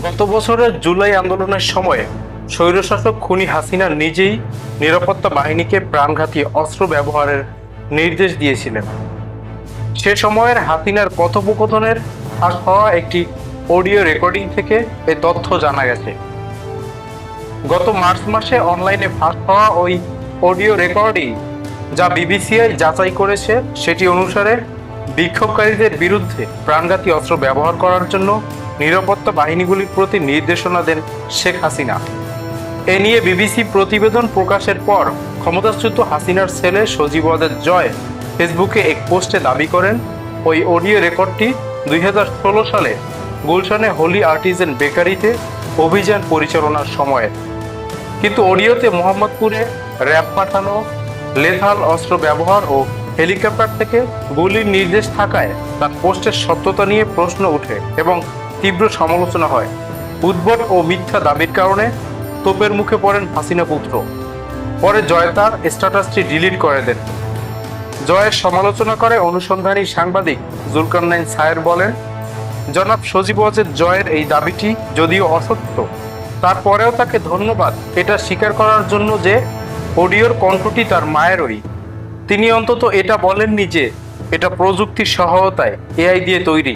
গত বছরের জুলাই আন্দোলনের সময় স্বৈরশাসক খুনি হাসিনা নিজেই নিরাপত্তা বাহিনীকে প্রাণঘাতী অস্ত্র ব্যবহারের নির্দেশ দিয়েছিলেন। সে সময়ের হাসিনার কথোপকথনের ফাঁস হওয়া একটি অডিও রেকর্ডিং থেকে এ তথ্য জানা গেছে। গত মার্চ মাসে অনলাইনে ফাঁস হওয়া ওই অডিও রেকর্ডিং যা বিবিসিআই যাচাই করেছে, সেটি অনুসারে বিক্ষোভকারীদের বিরুদ্ধে প্রাণঘাতী অস্ত্র ব্যবহার করার জন্য নিরাপত্তা বাহিনীগুলির প্রতি নির্দেশনা দেন শেখ হাসিনা। এ নিয়ে বিবিসি প্রতিবেদন প্রকাশের পর ক্ষমতাচ্যুত হাসিনার ছেলে সজীব ওয়াদের জয় ফেসবুকে এক পোস্টে দাবি করেন, ওই অডিও রেকর্ডটি দুই হাজার ষোলো সালে গুলশানে হোলি আর্টিজেন বেকারিতে অভিযান পরিচালনার সময়ে। কিন্তু অডিওতে মোহাম্মদপুরে র্যাব পাঠানো, লেথাল অস্ত্র ব্যবহার ও হেলিকপ্টার থেকে গুলির নির্দেশ থাকায় তার পোস্টের সত্যতা নিয়ে প্রশ্ন ওঠে এবং তীব্র সমালোচনা হয়। উদ্ভট ও মিথ্যা দাবির কারণে তোপের মুখে পড়েন হাসিনা পুত্র। পরে জয় তার স্ট্যাটাসটি ডিলিট করে দেন। জয়ের সমালোচনা করে অনুসন্ধানী সাংবাদিক জুলকারনাইন সায়ের বলেন, জনাব সজীব ওয়াজেদ জয়ের এই দাবিটি যদিও অসত্য তারপরেও তাকে ধন্যবাদ। এটা স্বীকার করার জন্য যে অডিওর কণ্ঠটি তার মায়েরই। তিনি অন্তত এটা বলেননি যে এটা প্রযুক্তির সহায়তায় এআই দিয়ে তৈরি।